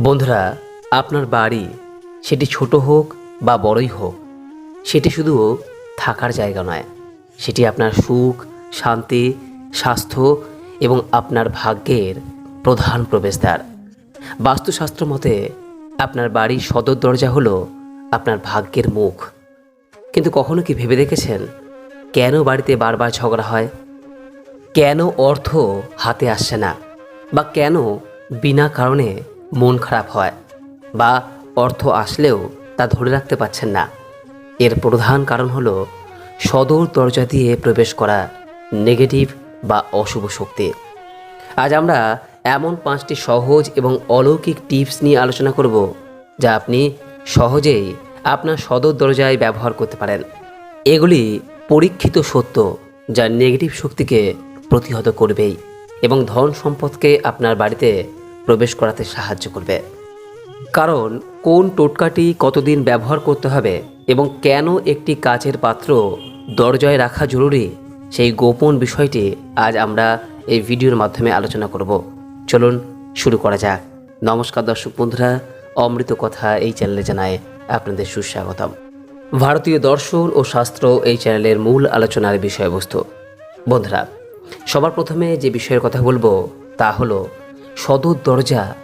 বন্ধুরা, আপনার বাড়ি সেটি ছোট হোক বা বড়ই হোক, সেটি শুধু থাকার জায়গা নয়। সেটি আপনার সুখ, শান্তি, স্বাস্থ্য এবং আপনার ভাগ্যের প্রধান প্রবেশদ্বার। বাস্তুশাস্ত্র মতে, আপনার বাড়ির সদর দরজা হলো আপনার ভাগ্যের মুখ। কিন্তু কখনো কি ভেবে দেখেছেন কেন বাড়িতে বারবার ঝগড়া হয়? কেন অর্থ হাতে আসছে না? বা কেন বিনা কারণে মন খারাপ হয় বা অর্থ আসলেও তা ধরে রাখতে পারছেন না। এর প্রধান কারণ হলো সদর দরজা দিয়ে প্রবেশ করা নেগেটিভ বা অশুভ শক্তি। আজ আমরা এমন পাঁচটি সহজ এবং অলৌকিক টিপস নিয়ে আলোচনা করব যা আপনি সহজেই আপনার সদর দরজায় ব্যবহার করতে পারেন। এগুলি পরীক্ষিত সত্য যা নেগেটিভ শক্তিকে প্রতিহত করবেই এবং ধন সম্পদকে আপনার বাড়িতে প্রবেশ করাতে সাহায্য করবে। কারণ, কোন টোটকাটি কতদিন ব্যবহার করতে হবে এবং কেন একটি কাচের পাত্র দরজায় রাখা জরুরি, সেই গোপন বিষয়টি আজ আমরা এই ভিডিওর মাধ্যমে আলোচনা করব। চলুন শুরু করা যাক। নমস্কার দর্শক বন্ধুরা, অমৃত কথা এই চ্যানেলে জানায় আপনাদের সুস্বাগতম। ভারতীয় দর্শন ও শাস্ত্র এই চ্যানেলের মূল আলোচনার বিষয়বস্তু। বন্ধুরা, সবার প্রথমে যে বিষয়ের কথা বলব তা হলো সদর দরজা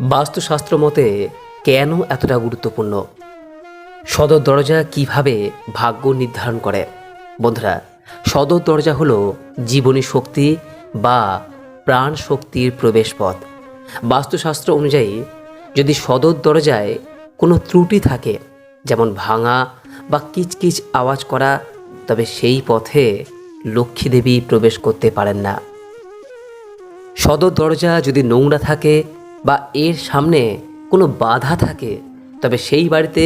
বাস্তুশাস্ত্র মতে কেন এতটা গুরুত্বপূর্ণ? সদর দরজা কীভাবে ভাগ্য নির্ধারণ করে? বন্ধুরা, সদর দরজা হলো জীবনী শক্তি বা প্রাণ শক্তির প্রবেশপথ বাস্তুশাস্ত্র অনুযায়ী, যদি সদর দরজায় কোনো ত্রুটি থাকে, যেমন ভাঙা বা কিচকিচ আওয়াজ করা, তবে সেই পথে লক্ষ্মী দেবী প্রবেশ করতে পারেন না। সদর দরজা যদি নোংরা থাকে বা এর সামনে কোনো বাধা থাকে, তবে সেই বাড়িতে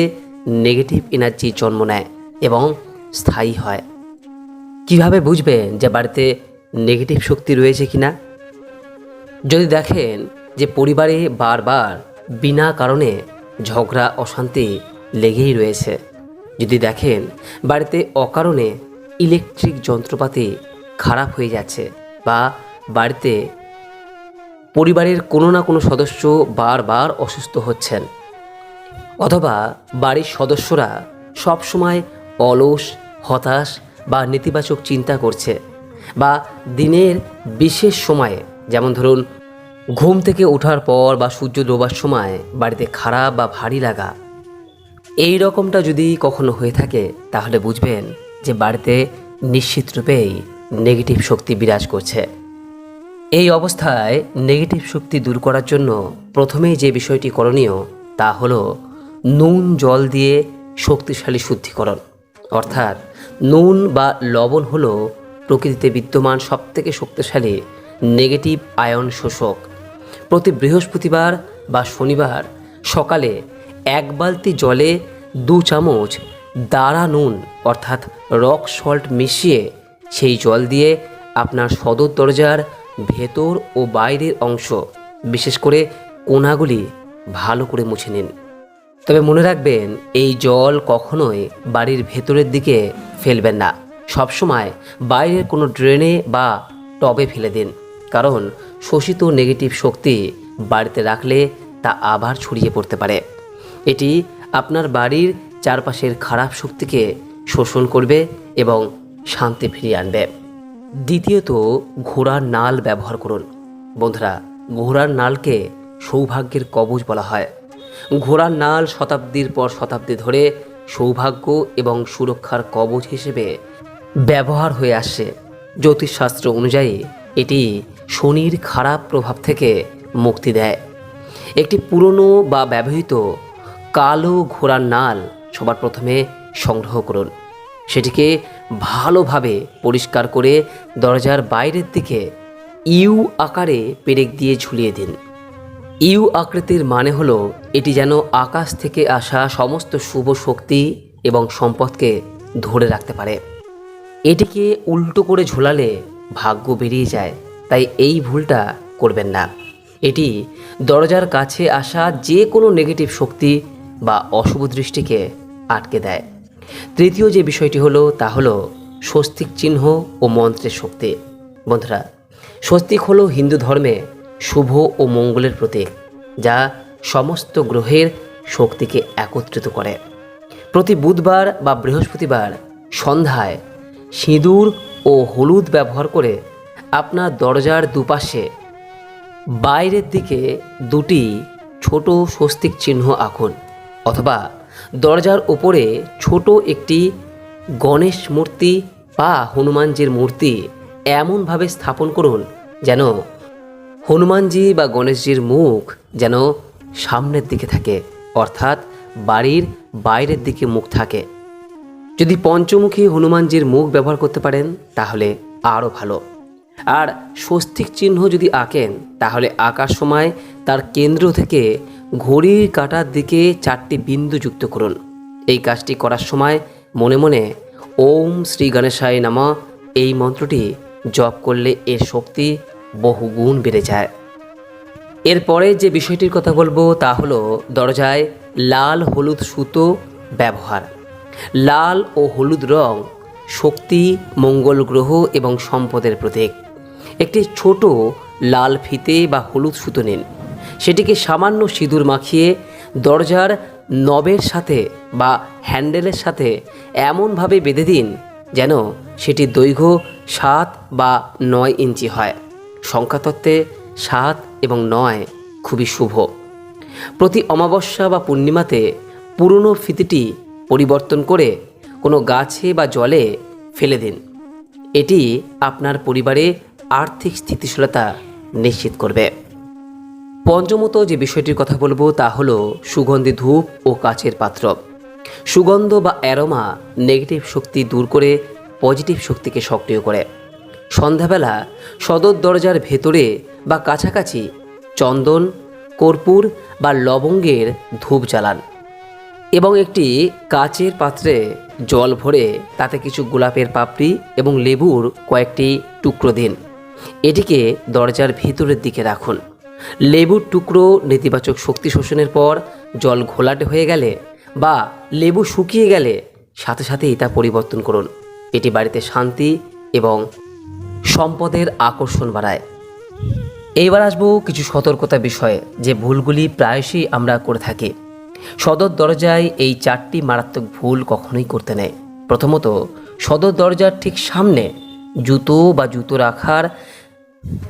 নেগেটিভ এনার্জি জন্ম নেয় এবং স্থায়ী হয়। কীভাবে বুঝবেন যে বাড়িতে নেগেটিভ শক্তি রয়েছে কি না যদি দেখেন যে পরিবারে বারবার বিনা কারণে ঝগড়া, অশান্তি লেগেই রয়েছে, যদি দেখেন বাড়িতে অকারণে ইলেকট্রিক যন্ত্রপাতি খারাপ হয়ে যাচ্ছে বা বাড়িতে পরিবারের কোনো না কোনো সদস্য বারবার অসুস্থ হচ্ছেন। অথবা বাড়ির সদস্যরা সবসময় অলস, হতাশ বা নেতিবাচক চিন্তা করছে বা দিনের বিশেষ সময়ে, যেমন ধরুন, ঘুম থেকে ওঠার পর বা সূর্য ডোবার সময় বাড়িতে খারাপ বা ভারী লাগা। এই রকমটা যদি কখনো হয়ে থাকে, তাহলে বুঝবেন যে বাড়িতে নিশ্চিত রূপেই নেগেটিভ শক্তি বিরাজ করছে। এই অবস্থায় নেগেটিভ শক্তি দূর করার জন্য প্রথমেই যে বিষয়টি করণীয়, তা হলো নুন, জল দিয়ে শক্তিশালী শুদ্ধিকরণ। অর্থাৎ নুন বা লবণ হলো প্রকৃতিতে বিদ্যমান সবথেকে শক্তিশালী নেগেটিভ আয়ন শোষক। প্রতি বৃহস্পতিবার বা শনিবার সকালে এক বালতি জলে দু চামচ দাঁড়া নুন, অর্থাৎ রক সল্ট মিশিয়ে সেই জল দিয়ে আপনার সদর দরজার ভেতর ও বাইরের অংশ, বিশেষ করে কোনাগুলি ভালো করে মুছে নিন। তবে মনে রাখবেন, এই জল কখনোই বাড়ির ভেতরের দিকে ফেলবেন না। সবসময় বাইরের কোনো ড্রেনে বা টবে ফেলে দিন, কারণ শোষিত নেগেটিভ শক্তি বাড়িতে রাখলে তা আবার ছড়িয়ে পড়তে পারে। এটি আপনার বাড়ির চারপাশের খারাপ শক্তিকে শোষণ করবে এবং শান্তি ফিরিয়ে আনবে। দ্বিতীয়ত, ঘোড়ার নাল ব্যবহার করুন। বন্ধুরা, ঘোড়ার নালকে সৌভাগ্যের কবচ বলা হয়। ঘোড়ার নাল শতাব্দীর পর শতাব্দী ধরে সৌভাগ্য এবং সুরক্ষার কবচ হিসেবে ব্যবহার হয়ে আসছে। জ্যোতিষশাস্ত্র অনুযায়ী, এটি শনির খারাপ প্রভাব থেকে মুক্তি দেয়। একটি পুরনো বা ব্যবহৃত কালো ঘোড়ার নাল সবার প্রথমে সংগ্রহ করুন। সেটিকে ভালোভাবে পরিষ্কার করে দরজার বাইরের দিকে ইউ আকারে পেরেক দিয়ে ঝুলিয়ে দিন। ইউ আকৃতির মানে হলো এটি যেন আকাশ থেকে আসা সমস্ত শুভ শক্তি এবং সম্পদকে ধরে রাখতে পারে। এটিকে উল্টো করে ঝোলালে ভাগ্য বেরিয়ে যায়, তাই এই ভুলটা করবেন না। এটি দরজার কাছে আসা যে কোনো নেগেটিভ শক্তি বা অশুভ দৃষ্টিকে আটকে দেয়। তৃতীয় যে বিষয়টি হলো, তা হলো স্বস্তিক চিহ্ন ও মন্ত্রের শক্তি। বন্ধুরা, স্বস্তিক হলো হিন্দু ধর্মে শুভ ও মঙ্গলের প্রতীক, যা সমস্ত গ্রহের শক্তিকে একত্রিত করে। প্রতি বুধবার বা বৃহস্পতিবার সন্ধ্যায় সিঁদুর ও হলুদ ব্যবহার করে আপনার দরজার দুপাশে বাইরের দিকে দুটি ছোট স্বস্তিক চিহ্ন আঁকুন, অথবা দরজার ওপরে ছোট একটি গণেশ মূর্তি বা হনুমানজির মূর্তি এমনভাবে স্থাপন করুন যেন হনুমানজি বা গণেশজির মুখ যেন সামনের দিকে থাকে, অর্থাৎ বাড়ির বাইরের দিকে মুখ থাকে। যদি পঞ্চমুখী হনুমানজির মুখ ব্যবহার করতে পারেন, তাহলে আরও ভালো। আর স্বস্তিক চিহ্ন যদি আঁকেন, তাহলে আঁকার সময় তার কেন্দ্র থেকে ঘড়ির কাঁটার দিকে চারটি বিন্দু যুক্ত করুন। এই কাজটি করার সময় মনে মনে ওম শ্রী গণেশায় নামা এই মন্ত্রটি জপ করলে এর শক্তি বহুগুণ বেড়ে যায়। এরপরে যে বিষয়টির কথা বলব তা হলো দরজায় লাল হলুদ সুতো ব্যবহার। লাল ও হলুদ রং শক্তি, মঙ্গল গ্রহ এবং সম্পদের প্রতীক। একটি ছোট লাল ফিতে বা হলুদ সুতো নিন। সেটিকে সামান্য সিঁদুর মাখিয়ে দরজার নবের সাথে বা হ্যান্ডেলের সাথে এমনভাবে বেঁধে দিন যেন সেটি দৈর্ঘ্য সাত বা নয় ইঞ্চি হয়। সংখ্যাতত্ত্বে সাত এবং নয় খুবই শুভ। প্রতি অমাবস্যা বা পূর্ণিমাতে পুরনো ফিতিটি পরিবর্তন করে কোনো গাছে বা জলে ফেলে দিন। এটি আপনার পরিবারে আর্থিক স্থিতিশীলতা নিশ্চিত করবে। পঞ্চমত যে বিষয়টির কথা বলব তা হলো সুগন্ধি ধূপ ও কাচের পাত্র। সুগন্ধ বা অ্যারোমা নেগেটিভ শক্তি দূর করে পজিটিভ শক্তিকে সক্রিয় করে। সন্ধ্যাবেলা সদর দরজার ভেতরে বা কাছাকাছি চন্দন, কর্পূর বা লবঙ্গের ধূপ জ্বালান এবং একটি কাচের পাত্রে জল ভরে তাতে কিছু গোলাপের পাপড়ি এবং লেবুর কয়েকটি টুকরো দিন। এটিকে দরজার ভিতরের দিকে রাখুন। লেবুর টুকরো, নেতিবাচক শক্তি শোষণের পর জল ঘোলাটে হয়ে গেলে বা লেবু শুকিয়ে গেলে সাথে সাথেই তা পরিবর্তন করুন। এটি বাড়িতে শান্তি এবং সম্পদের আকর্ষণ বাড়ায়। এইবার আসব কিছু সতর্কতা বিষয়ে, যে ভুলগুলি প্রায়শই আমরা করে থাকি। সদর দরজায় এই চারটি মারাত্মক ভুল কখনোই করতে নেই। প্রথমত, সদর দরজার ঠিক সামনে জুতো বা জুতো রাখার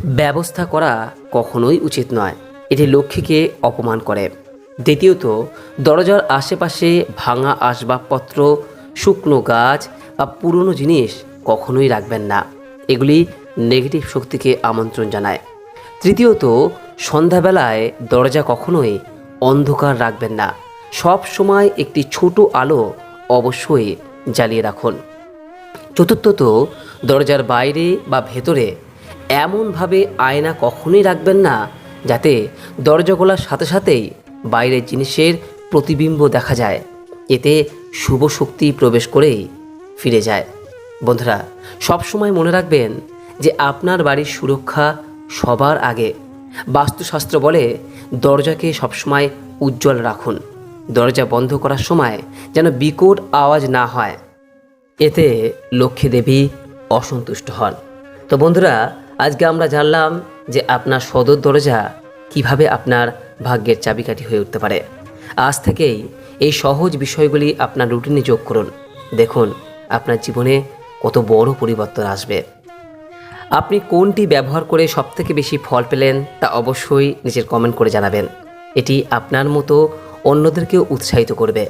ব্যবস্থা করা কখনোই উচিত নয়। এটি লক্ষ্মীকে অপমান করে। দ্বিতীয়ত, দরজার আশেপাশে ভাঙা আসবাবপত্র, শুকনো গাছ বা পুরনো জিনিস কখনোই রাখবেন না। এগুলি নেগেটিভ শক্তিকে আমন্ত্রণ জানায়। তৃতীয়ত, সন্ধ্যাবেলায় দরজা কখনোই অন্ধকার রাখবেন না। সব সময় একটি ছোট আলো অবশ্যই জ্বালিয়ে রাখুন। চতুর্থত, দরজার বাইরে বা ভেতরে এমনভাবে আয়না কখনোই রাখবেন না, যাতে দরজা খোলার সাথে সাথেই বাইরের জিনিসের প্রতিবিম্ব দেখা যায়। এতে শুভ শক্তি প্রবেশ করেই ফিরে যায়। বন্ধুরা, সবসময় মনে রাখবেন যে আপনার বাড়ির সুরক্ষা সবার আগে। বাস্তুশাস্ত্র বলে দরজাকে সবসময় উজ্জ্বল রাখুন। দরজা বন্ধ করার সময় যেন বিকট আওয়াজ না হয়। এতে লক্ষ্মী দেবী অসন্তুষ্ট হন। তো বন্ধুরা আজকে আমরা জানলাম যে আপনার সদর দরজা কীভাবে আপনার ভাগ্যের চাবিকাঠি হয়ে উঠতে পারে। আজ থেকেই এই সহজ বিষয়গুলি আপনার রুটিনে যোগ করুন। দেখুন আপনার জীবনে কত বড় পরিবর্তন আসবে। আপনি কোনটি ব্যবহার করে সবথেকে বেশি ফল পেলেন তা অবশ্যই নিজের কমেন্ট করে জানাবেন। এটি আপনার মতো অন্যদেরকেও উৎসাহিত করবে।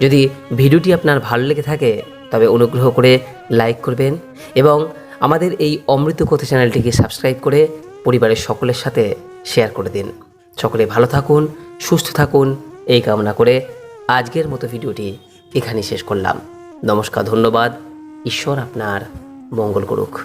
যদি ভিডিওটি আপনার ভালো লেগে থাকে, তবে অনুগ্রহ করে লাইক করবেন এবং আমাদের এই অমৃত কথা চ্যানেলটিকে সাবস্ক্রাইব করে পরিবারের সকলের সাথে শেয়ার করে দিন। সকলে ভালো থাকুন, সুস্থ থাকুন, এই কামনা করে আজকের মতো ভিডিওটি এখানেই শেষ করলাম। নমস্কার, ধন্যবাদ। ঈশ্বর আপনার মঙ্গল করুক।